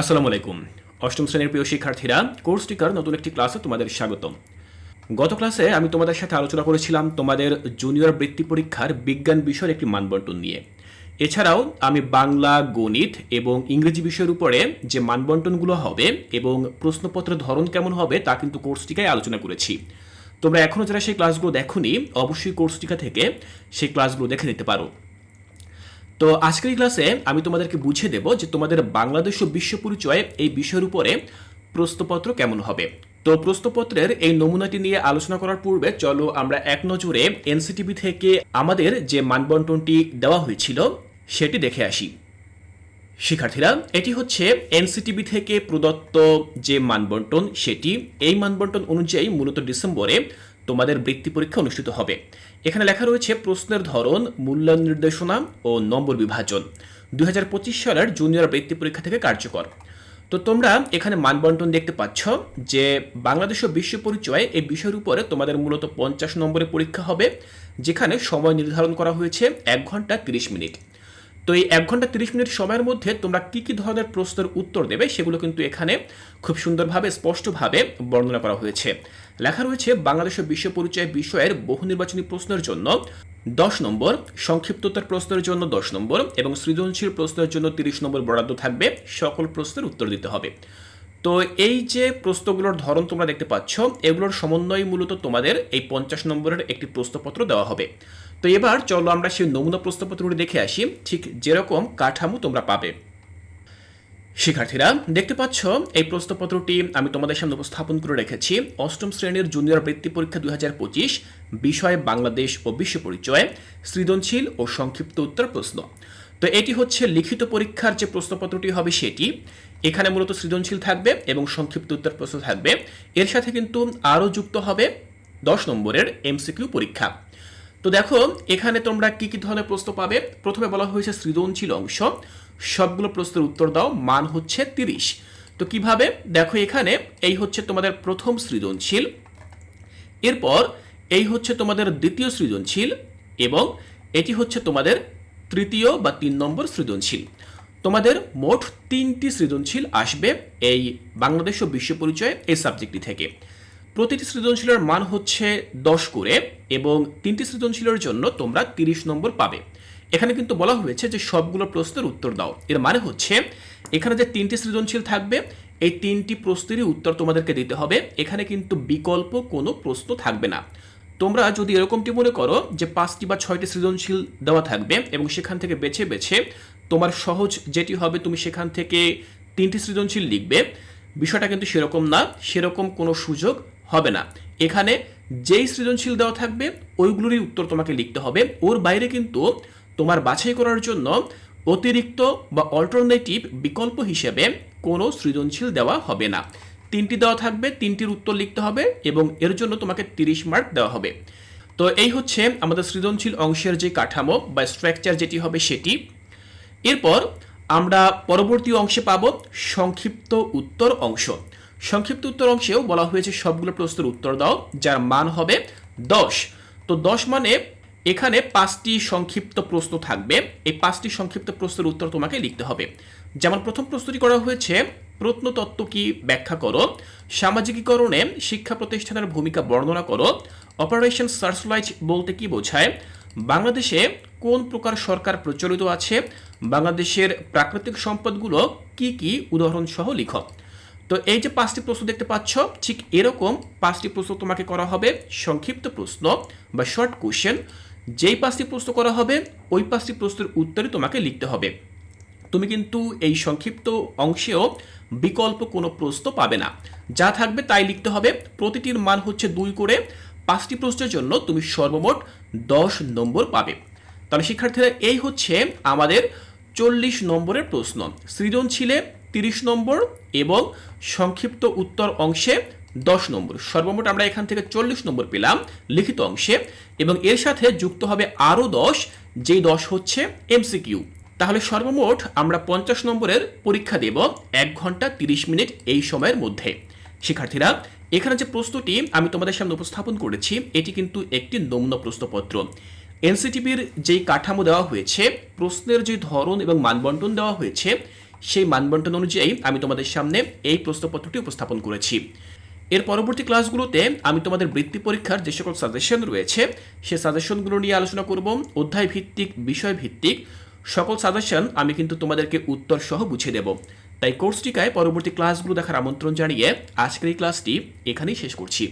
আসসালামু আলাইকুম। অষ্টম শ্রেণির প্রিয় শিক্ষার্থীরা, কোর্স টিকার নতুন একটি ক্লাসে তোমাদের স্বাগতম। গত ক্লাসে আমি তোমাদের সাথে আলোচনা করেছিলাম তোমাদের জুনিয়র বৃত্তি পরীক্ষার বিজ্ঞান বিষয়ের একটি মানবন্টন নিয়ে। এছাড়াও আমি বাংলা, গণিত এবং ইংরেজি বিষয়ের উপরে যে মানবন্টনগুলো হবে এবং প্রশ্নপত্রের ধরন কেমন হবে তা কিন্তু কোর্স টিকায় আলোচনা করেছি। তোমরা এখনও যারা সেই ক্লাসগুলো দেখোনি, অবশ্যই কোর্স টিকা থেকে সেই ক্লাসগুলো দেখে নিতে পারো। তো আজকের ক্লাসে আমি তোমাদেরকে বুঝিয়ে দেব যে তোমাদের বাংলাদেশ ও বিশ্ব পরিচয় এই বিষয়ের উপরে প্রশ্নপত্র কেমন হবে। তো প্রশ্নপত্রের এই নমুনাটি নিয়ে আলোচনা করার পূর্বে চলো আমরা এক নজরে এনসিটিভি থেকে আমাদের যে মানবন্টনটি দেওয়া হয়েছিল সেটি দেখে আসি। শিক্ষার্থীরা, এটি হচ্ছে এনসিটিভি থেকে প্রদত্ত যে মানবন্টন সেটি, এই মানবন্টন অনুযায়ী মূলত ডিসেম্বরে তোমাদের বৃত্তি পরীক্ষা অনুষ্ঠিত হবে। এখানে লেখা রয়েছে প্রশ্নের ধরন, মূল্যায়ন নির্দেশনা ও নম্বর বিভাজন। দু হাজার পঁচিশ সালের জুনিয়র বৃত্তি পরীক্ষা থেকে কার্যকর। তো তোমরা এখানে মানবন্টন দেখতে পাচ্ছ যে বাংলাদেশ ও বিশ্ব পরিচয় এই বিষয়ের উপরে তোমাদের মূলত পঞ্চাশ নম্বরের পরীক্ষা হবে, যেখানে সময় নির্ধারণ করা হয়েছে এক ঘণ্টা তিরিশ মিনিট। তো এই এক ঘণ্টা তিরিশ মিনিট সময়ের মধ্যে তোমরা কি কি ধরনের প্রশ্নের উত্তর দেবে সেগুলো কিন্তু এখানে খুব সুন্দরভাবে, স্পষ্টভাবে বর্ণনা করা হয়েছে। লেখা রয়েছে, বাংলাদেশ ও বিশ্ব পরিচয় বিষয়ের বহু নির্বাচনী প্রশ্নের জন্য দশ নম্বর, সংক্ষিপ্ততার প্রশ্নের জন্য দশ নম্বর এবং সৃজনশীল প্রশ্নের জন্য তিরিশ নম্বর বরাদ্দ থাকবে, সকল প্রশ্নের উত্তর দিতে হবে। তো এই যে প্রশ্নগুলোর ধরন তোমরা দেখতে পাচ্ছ, এগুলোর সমন্বয় মূলত তোমাদের এই পঞ্চাশ নম্বরের একটি প্রশ্নপত্র দেওয়া হবে। তো এবার চলো আমরা সেই নমুনা প্রশ্নপত্রগুলি দেখে আসি, ঠিক যেরকম কাঠামো তোমরা পাবে। শিক্ষার্থীরা, দেখতে পাচ্ছ, এই প্রশ্নপত্রটি আমি তোমাদের সামনে উপস্থাপন করে রেখেছি। অষ্টম শ্রেণির জুনিয়র বৃত্তি পরীক্ষা দু হাজার পঁচিশ, বিষয়, বাংলাদেশ ও বিশ্ব পরিচয়, সৃজনশীল ও সংক্ষিপ্ত উত্তর প্রশ্ন। তো এটি হচ্ছে লিখিত পরীক্ষার যে প্রশ্নপত্রটি হবে সেটি, এখানে মূলত সৃজনশীল থাকবে এবং সংক্ষিপ্ত উত্তর প্রশ্ন থাকবে। এর সাথে কিন্তু আরও যুক্ত হবে দশ নম্বরের এমসিকিউ পরীক্ষা। তো দেখো, এখানে তোমরা কি কি ধরনের প্রশ্ন পাবে? প্রথমে বলা হয়েছে সৃজনশীল অংশ। সবগুলো প্রশ্নের উত্তর দাও, মান হচ্ছে তিরিশ। তো কীভাবে? দেখো এখানে, এই হচ্ছে তোমাদের প্রথম সৃজনশীল। এরপর, এই হচ্ছে তোমাদের দ্বিতীয় সৃজনশীল এবং এটি হচ্ছে তোমাদের তৃতীয় বা তিন নম্বর সৃজনশীল। তোমাদের মোট তিনটি সৃজনশীল আসবে এই বাংলাদেশ ও বিশ্ব পরিচয় এই সাবজেক্টটি থেকে। প্রতিটি সৃজনশীলের মান হচ্ছে দশ করে। এবং তিনটি সৃজনশীলের জন্য তোমরা তিরিশ নম্বর পাবে। এখানে কিন্তু বলা হয়েছে যে সবগুলো প্রশ্নের উত্তর দাও। এর মানে হচ্ছে, এখানে যে তিনটি সৃজনশীল থাকবে, এই তিনটি প্রশ্নেরই উত্তর তোমাদেরকে দিতে হবে। এখানে কিন্তু বিকল্প কোনো প্রশ্ন থাকবে না। তোমরা যদি এরকমটি মনে করো যে পাঁচটি বা ছয়টি সৃজনশীল দেওয়া থাকবে এবং সেখান থেকে বেছে বেছে তোমার সহজ যেটি হবে তুমি সেখান থেকে তিনটি সৃজনশীল লিখবে, বিষয়টা কিন্তু সেরকম না, সেরকম কোনো সুযোগ হবে না। এখানে যেই সৃজনশীল দেওয়া থাকবে, ওইগুলোরই উত্তর তোমাকে লিখতে হবে। ওর বাইরে কিন্তু তোমার বাছাই করার জন্য অতিরিক্ত বা অল্টারনেটিভ বিকল্প হিসেবে কোনো সৃজনশীল দেওয়া হবে না। তিনটি দেওয়া থাকবে, তিনটির উত্তর লিখতে হবে এবং এর জন্য তোমাকে তিরিশ মার্ক দেওয়া হবে। তো এই হচ্ছে আমাদের সৃজনশীল অংশের যে কাঠামো বা স্ট্রাকচার যেটি হবে সেটি। এরপর আমরা পরবর্তী অংশে পাব সংক্ষিপ্ত উত্তর অংশ। সংক্ষিপ্ত উত্তর অংশেও বলা হয়েছে সবগুলো প্রশ্নের উত্তর দাও, যার মান হবে দশ। তো দশ মানে এখানে পাঁচটি সংক্ষিপ্ত প্রশ্ন থাকবে। এই পাঁচটি সংক্ষিপ্ত প্রশ্নের উত্তর তোমাকে লিখতে হবে। যেমন প্রথম প্রস্তুতি করা হয়েছে, প্রত্নতত্ত্ব কি ব্যাখ্যা করো? সামাজিকীকরণে শিক্ষা প্রতিষ্ঠানের ভূমিকা বর্ণনা করো। অপারেশন সার্চলাইট বলতে কি বোঝায়? বাংলাদেশে কোন প্রকার সরকার প্রচলিত আছে? বাংলাদেশের প্রাকৃতিক সম্পদগুলো কি কি? উদাহরণ সহ লিখো। তো এই যে পাঁচটি প্রশ্ন দেখতে পাচ্ছ, ঠিক এরকম পাঁচটি প্রশ্ন তোমাকে করা হবে সংক্ষিপ্ত প্রশ্ন বা শর্ট কোশ্চেন যেই পাঁচটি প্রশ্ন করা হবে, ওই পাঁচটি প্রশ্নের উত্তরই তোমাকে লিখতে হবে। তুমি কিন্তু এই সংক্ষিপ্ত অংশেও বিকল্প কোনো প্রশ্ন পাবে না। যা থাকবে তাই লিখতে হবে, প্রতিটির মান হচ্ছে দুই করে। পাঁচটি প্রশ্নের জন্য তুমি সর্বমোট দশ নম্বর পাবে। তাহলে শিক্ষার্থীরা, এই হচ্ছে আমাদের চল্লিশ নম্বরের প্রশ্ন। সৃজনশীলে তিরিশ নম্বর এবং সংক্ষিপ্ত উত্তর অংশে দশ নম্বর। সর্বমোট আমরা এখান থেকে চল্লিশ নম্বর পেলাম লিখিত অংশে এবং এর সাথে যুক্ত হবে আরও দশ, যেই দশ হচ্ছে এমসিকিউ। তাহলে সর্বমোট আমরা পঞ্চাশ নম্বরের পরীক্ষা দেব এক ঘণ্টা তিরিশ মিনিট এই সময়ের মধ্যে। শিক্ষার্থীরা, এখানে যে প্রশ্নটি আমি তোমাদের সামনে উপস্থাপন করেছি, এটি কিন্তু একটি নমুনা প্রশ্নপত্র। এনসিটিভির যেই কাঠামো দেওয়া হয়েছে, প্রশ্নের যে ধরন এবং মানবন্টন দেওয়া হয়েছে সেই মানবন্টন অনুযায়ী আমি তোমাদের সামনে এই প্রশ্নপত্রটি উপস্থাপন করেছি। এর পরবর্তী ক্লাসগুলোতে আমি তোমাদের বৃত্তি পরীক্ষার যে সকল সাজেশন রয়েছে, সে সাজেশনগুলো নিয়ে আলোচনা করব অধ্যায় ভিত্তিক বিষয় ভিত্তিক সকল সাজেশন আমি কিন্তু তোমাদেরকে উত্তর সহ বুঝিয়ে দেব। তাই কোর্সটিকায় পরবর্তী ক্লাসগুলো দেখার আমন্ত্রণ জানিয়ে আজকের এই ক্লাসটি এখানেই শেষ করছি।